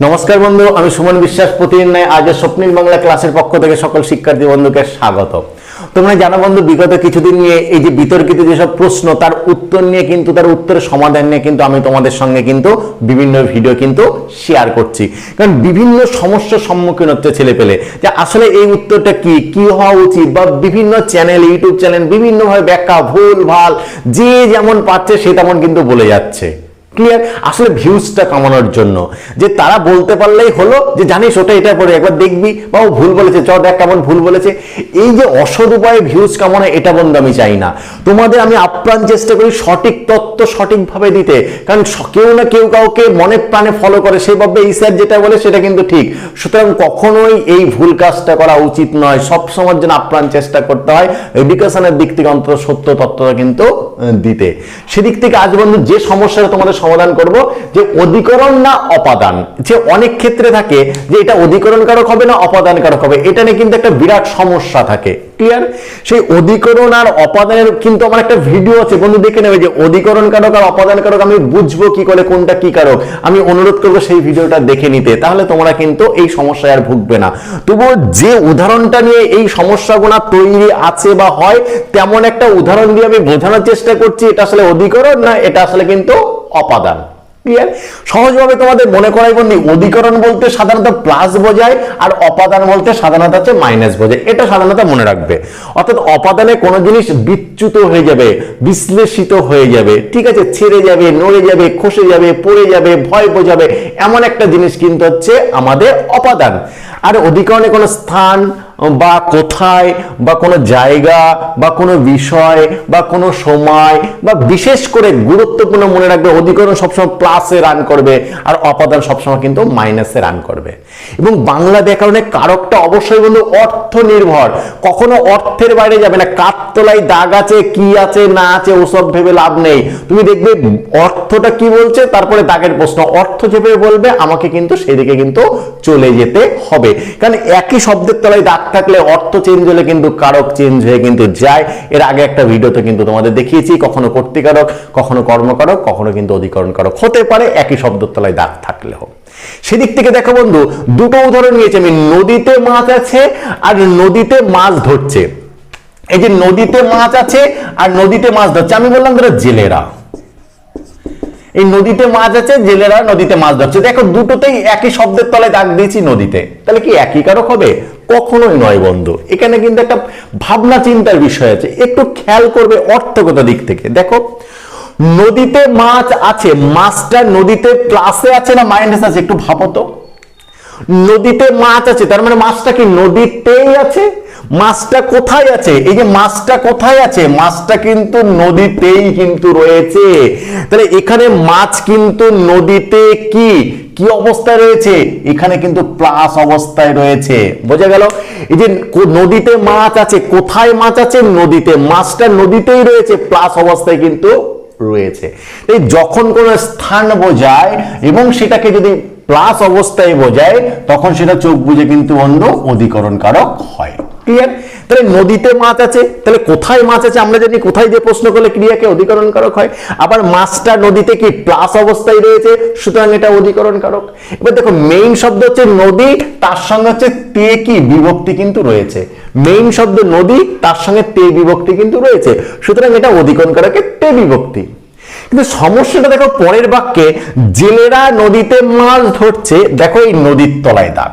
নমস্কার বন্ধু, আমি সুমন বিশ্বাস। প্রতিদিন নয়, আজও স্বপ্নিল বাংলা ক্লাসের পক্ষ থেকে সকল শিক্ষার্থী বন্ধুকে স্বাগত। তোমরা জানো বন্ধু, বিগত কিছুদিন নিয়ে এই যে বিতর্কিত যেসব প্রশ্ন, তার উত্তর নিয়ে কিন্তু, তার উত্তরের সমাধান নিয়ে কিন্তু আমি তোমাদের সঙ্গে কিন্তু বিভিন্ন ভিডিও কিন্তু শেয়ার করছি। কারণ বিভিন্ন সমস্যার সম্মুখীন হচ্ছে ছেলে পেলে যে আসলে এই উত্তরটা কি? কি হওয়া উচিত? বা বিভিন্ন চ্যানেল ইউটিউব চ্যানেল বিভিন্নভাবে ব্যাখ্যা, ভুল, ভালো, যে যেমন পাচ্ছে, সে তেমন কিন্তু বলে যাচ্ছে। ক্লিয়ার আসলে ভিউজটা কামানোর জন্য। যে তারা বলতে পারলেই হলো যে, জানিস ওটা এটা করে একবার দেখবি বা ও ভুল বলেছে চ দেখ কেমন ভুল বলেছে। এই যে অসৎ উপায়ে ভিউজ কামানো, এটা বন্ধু আমি চাই না। তোমাদের আমি আপ্রাণ চেষ্টা করি সঠিক তত্ত্ব সঠিকভাবে দিতে। কারণ কেউ না কেউ কাউকে মনে প্রাণে ফলো করে সেভাবে এই স্যার যেটা বলে সেটা কিন্তু ঠিক। সুতরাং কখনোই এই ভুল কাজটা করা উচিত নয়। সব সময়ের জন্য আপ্রাণ চেষ্টা করতে হয়। এডুকেশনের দিক থেকে অন্তত সত্য তত্ত্বটা কিন্তু দিতে। সেদিক থেকে আজ বন্ধু যে সমস্যাটা তোমাদের সমাধান করব যে অধিকরণ না অপাদান। যে অনেক ক্ষেত্রে থাকে যে এটা অধিকরণ কারক হবে না অপাদান কারক হবে। এটা নিয়ে কিন্তু একটা বিরাট সমস্যা থাকে। ক্লিয়ার সেই অধিকরণ আর অপাদানের কিন্তু আমার একটা ভিডিও আছে, বন্ধু দেখে নেবে যে অধিকরণ কারক আর অপাদান কারক আমি বুঝব কি করে, কোনটা কি কারক। আমি অনুরোধ করব সেই ভিডিওটা দেখে নিতে। তাহলে তোমরা কিন্তু এই সমস্যায় আর ভুগবে না। তবুও যে উদাহরণটা নিয়ে এই সমস্যাগুলো তৈরি আছে বা হয়, তেমন একটা উদাহরণ দিয়ে আমি বোঝানোর চেষ্টা করছি, এটা আসলে অধিকরণ না, এটা আসলে কিন্তু অপাদান। ক্লিয়ার সহজভাবে তোমাদের মনে করাই বন্ধু, অধিকরণ বলতে সাধারণত প্লাস বোঝায় আর অপাদান বলতে সাধারণত হচ্ছে মাইনাস বোঝায়। এটা সাধারণত মনে রাখবে। অর্থাৎ অপাদানে কোনো জিনিস বিচ্যুত হয়ে যাবে, বিশ্লেষিত হয়ে যাবে, ঠিক আছে, ছেড়ে যাবে, নড়ে যাবে, খসে যাবে, পড়ে যাবে, ভয় বোঝাবে, এমন একটা জিনিস কিন্তু হচ্ছে আমাদের অপাদান। আর অধিকরণে কোনো স্থান বা কোথায়, বা কোনো জায়গা, বা কোনো বিষয়, বা কোনো সময়, বা বিশেষ করে গুরুত্বপূর্ণ মনে রাখবে, অধিকরণ সবসময় প্লাসে রান করবে, আর অপাদান সবসময় কিন্তু মাইনাসে রান করবে। এবং বাংলা ব্যাকরণে কারকটা অবশ্যই বন্ধু অর্থ নির্ভর। কখনো অর্থের বাইরে যাবে না, কাঠতলায় দাগ আছে, কি আছে, না আছে, ওসব ভেবে লাভ নেই। তুমি দেখবে অর্থটা কি বলছে, তারপরে দাগের প্রশ্ন। অর্থ যেভাবে বলবে, আমাকে কিন্তু সেদিকে কিন্তু চলে যেতে হবে। কারণ একই শব্দের তলায় দাগ থাকলে অর্থ চেঞ্জ হলে কিন্তু কারক চেঞ্জ হয়ে কিন্তু যায়। এর আগে একটা ভিডিওতে কিন্তু তোমাদের দেখিয়েছি, কখনো কর্তৃকারক, কখনো কর্মকারক, কখনো কিন্তু অধিকরণ কারক। হতে পারে একই শব্দের তলায় দাগ থাকলেও। সেদিক থেকে দেখো বন্ধু, দুটো উদাহরণ নিয়েছি আমি। নদীতে মাছ আছে আর নদীতে মাছ ধরছে। এই যে নদীতে মাছ আছে আর নদীতে মাছ ধরছে, আমি বললাম ধরো জেলেরা। এই নদীতে মাছ আছে, জেলেরা নদীতে মাছ ধরছে। দেখো, দুটোতেই একই শব্দের তলায় দাগ দিয়েছি নদীতে। তাহলে কি একই কারক হবে? কখনোই নয় বন্ধু। এখানে কিন্তু একটা ভাবনা চিন্তার বিষয় আছে। একটু খেয়াল করবে অর্থগত দিক থেকে। দেখো, নদীতে মাছ আছে, মাছটা নদীতে প্লাসে আছে না মাইনাস আছে? একটু ভাবো তো। নদীতে মাছ আছে, তার মানে মাছটা কি নদীতেই আছে? মাছটা কোথায় আছে? এই যে মাছটা কোথায় আছে? মাছটা কিন্তু নদীতেই কিন্তু রয়েছে। তাহলে এখানে মাছ কিন্তু নদীতে কি? কি অবস্থায় রয়েছে? এখানে কিন্তু প্লাস অবস্থায় রয়েছে। বোঝা গেল? এই যে নদীতে মাছ আছে, কোথায় মাছ আছে? নদীতে। মাছটা নদীতেই রয়েছে, প্লাস অবস্থায় কিন্তু রয়েছে। এই যখন কোনো স্থান বোঝায় এবং সেটাকে যদি প্লাস অবস্থায় বোঝায়, তখন সেটা চোখ বুঝে কিন্তু অন্ধ অধিকরণ কারক হয়। ক্লিয়ার তাহলে নদীতে মাছ আছে, তাহলে কোথায় মাছ আছে? আমরা জানি কোথায় যে প্রশ্ন করলে ক্রিয়াকে অধিকরণ কারক হয়। আবার মাছটা নদীতে কি প্লাস অবস্থায় রয়েছে? সুতরাং এটা অধিকরণ কারক এবার দেখো মেইন শব্দ হচ্ছে নদী, তার সঙ্গে হচ্ছে তে কি বিভক্তি কিন্তু রয়েছে। মেইন শব্দ নদী, তার সঙ্গে তে বিভক্তি কিন্তু রয়েছে। সুতরাং এটা অধিকরণ কারকের তে বিভক্তি। কিন্তু সমস্যাটা দেখো, পরের বাক্যে, জেলেরা নদীতে মাছ ধরছে, দেখো এই নদীর তলায় দাগ।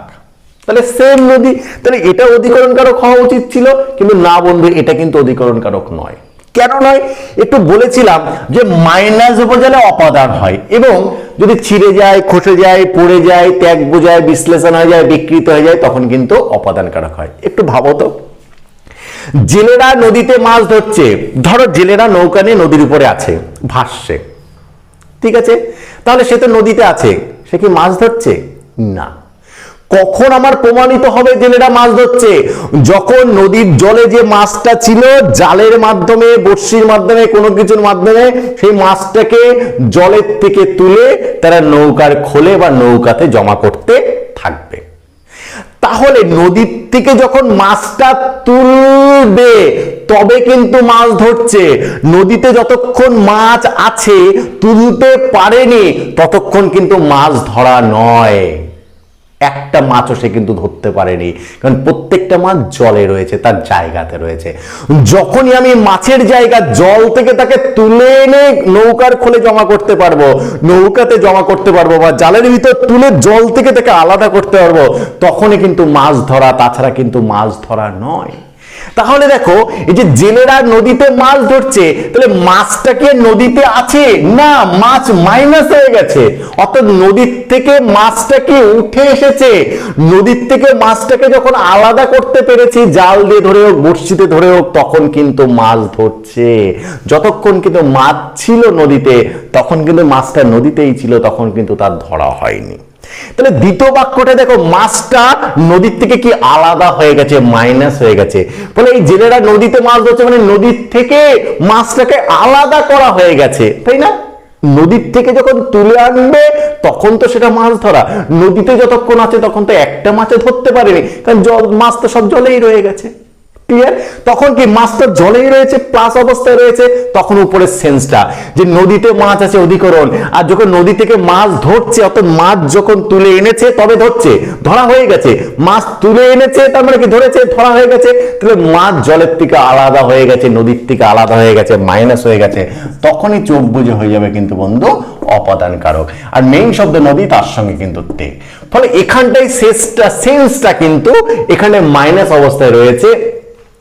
তাহলে সেম নদী, তাহলে এটা অধিকরণ কারক হওয়া উচিত ছিল, কিন্তু না বন্ধু, এটা কিন্তু অধিকরণ কারক নয়। কেন নয়? একটু বলেছিলাম যে মাইনাস বোঝালে অপাদান হয় এবং যদি ছিঁড়ে যায়, খসে যায়, পড়ে যায়, ত্যাগ বোঝায়, বিশ্লেষণ হয়ে যায়, বিকৃত হয়ে যায়, তখন কিন্তু অপাদান কারক হয়। একটু ভাবো তো। জেলেরা নদীতে মাছ ধরছে। ধরো জেলেরা নৌকা নিয়ে নদীর উপরে আছে, ভাসছে। ঠিক আছে? তাহলে সে তো নদীতে আছে, সে কি মাছ ধরছে? না। কখন আমার প্রমাণিত হবে জেলেরা মাছ ধরছে? যখন নদীর জলে যে মাছটা ছিল, জালের মাধ্যমে, বড়শির মাধ্যমে, কোনো কিছুর মাধ্যমে, সেই মাছটাকে জলের থেকে তুলে তারা নৌকার খোলে বা নৌকাতে জমা করতে থাকবে। তাহলে নদীর থেকে যখন মাছটা তুলবে, তবে কিন্তু মাছ ধরছে। নদীতে যতক্ষণ মাছ আছে, তুলতে পারেনি, ততক্ষণ কিন্তু মাছ ধরা নয়। একটা মাছও সে কিন্তু ধরতে পারেনি। কারণ প্রত্যেকটা মাছ জলে রয়েছে, তার জায়গাতে রয়েছে। যখনই আমি মাছের জায়গা জল থেকে তাকে তুলে এনে নৌকার খোলে জমা করতে পারব, নৌকাতে জমা করতে পারব বা জালের ভিতর তুলে জল থেকে তাকে আলাদা করতে পারব, তখনই কিন্তু মাছ ধরা, তাছাড়া কিন্তু মাছ ধরা নয়। তাহলে দেখো, এই যে জেলেরা নদীতে মাছ ধরছে, তাহলে মাছটা কি নদীতে আছে? না, মাছ মাইনাস হয়ে গেছে। অর্থাৎ নদীর থেকে মাছটা কি উঠে এসেছে? নদীর থেকে মাছটাকে যখন আলাদা করতে পেরেছি, জাল দিয়ে ধরে হোক, বড়শিতে ধরে হোক, তখন কিন্তু মাছ ধরছে। যতক্ষণ কিন্তু মাছ ছিল নদীতে, তখন কিন্তু মাছটা নদীতেই ছিল, তখন কিন্তু তার ধরা হয়নি। তাহলে দ্বিতীয় বাক্যটা দেখো, মাছটা নদীর থেকে কি আলাদা হয়ে গেছে মাইনাস হয়ে গেছে? ফলে এই জেলেরা নদীতে মাছ ধরছে মানে নদীর থেকে মাছটাকে আলাদা করা হয়ে গেছে, তাই না? নদীর থেকে যখন তুলে আনবে, তখন তো সেটা মাছ ধরা। নদীতে যতক্ষণ আছে, তখন তো একটা মাছে ধরতে পারেনি, কারণ জল মাছ তো সব জলেই রয়ে গেছে। ক্লিয়ার তখন কি মাছটা জলেই রয়েছে প্লাস অবস্থায় রয়েছে? তখন উপরের সেন্সটা যে নদীতে মাছ আছে, অধিকরণ। আর যখন নদী থেকে মাছ ধরছে, অর্থাৎ মাছ যখন তুলে এনেছে, তবে ধরছে। ধরা হয়ে গেছে। মাছ তুলে এনেছে, তার মানে কি ধরেছে? ধরা হয়ে গেছে। তাহলে মাছ জলের থেকে আলাদা হয়ে গেছে, নদীর থেকে আলাদা হয়ে গেছে মাইনাস হয়ে গেছে। তখনই চোখ বুঝে হয়ে যাবে কিন্তু বন্ধু অপাদান কারক আর মেইন শব্দ নদী, তার সঙ্গে কিন্তু তে। ফলে এখানটাই শেষটা সেন্সটা কিন্তু এখানে মাইনাস অবস্থায় রয়েছে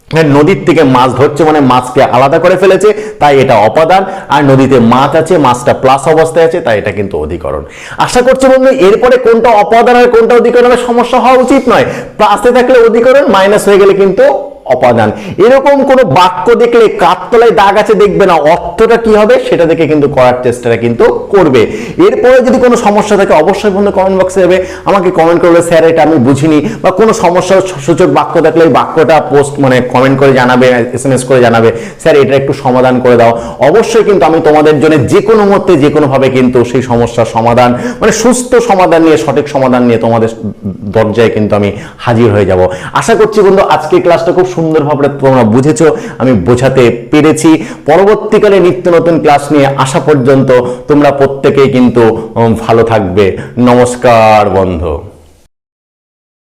নদীর থেকে মাছ ধরছে মানে মাছকে আলাদা করে ফেলেছে, তাই এটা অপাদান। আর নদীতে মাছ আছে, মাছটা প্লাস অবস্থায় আছে, তাই এটা কিন্তু অধিকরণ। আশা করছি বন্ধু, এরপরে কোনটা অপাদান আর কোনটা অধিকরণের সমস্যা হওয়া উচিত নয়। প্লাসে থাকলে অধিকরণ মাইনাস হয়ে গেলে কিন্তু অপাদান। এরকম কোন বাক্য দেখলে কাঠতলায় দাগ আছে দেখবে না, অর্থটা কি হবে সেটা দেখে কিন্তু করার চেষ্টাটা কিন্তু করবে। এরপরে যদি কোনো সমস্যা থাকে অবশ্যই বন্ধু কমেন্ট বক্সে যাবে। আমাকে কমেন্ট করবে, স্যার, এটা আমি বুঝিনি। বা কোনো সমস্যার সূচক বাক্য থাকলে এই বাক্যটা পোস্ট মানে কমেন্ট করে জানাবে এস এম এস করে জানাবে, স্যার, এটা একটু সমাধান করে দাও। অবশ্যই কিন্তু আমি তোমাদের জন্য যে কোনো মুহূর্তে যে কোনোভাবে কিন্তু সেই সমস্যার সমাধান মানে সুস্থ সমাধান নিয়ে, সঠিক সমাধান নিয়ে তোমাদের দরজায় কিন্তু আমি হাজির হয়ে যাব। আশা করছি বন্ধু আজকে ক্লাসটা খুব সুন্দরভাবে তোমরা বুঝেছ, আমি বোঝাতে পেরেছি। পরবর্তীকালে নিত্য নতুন ক্লাস নিয়ে আসা পর্যন্ত তোমরা প্রত্যেকেই কিন্তু ভালো থাকবে। নমস্কার বন্ধু।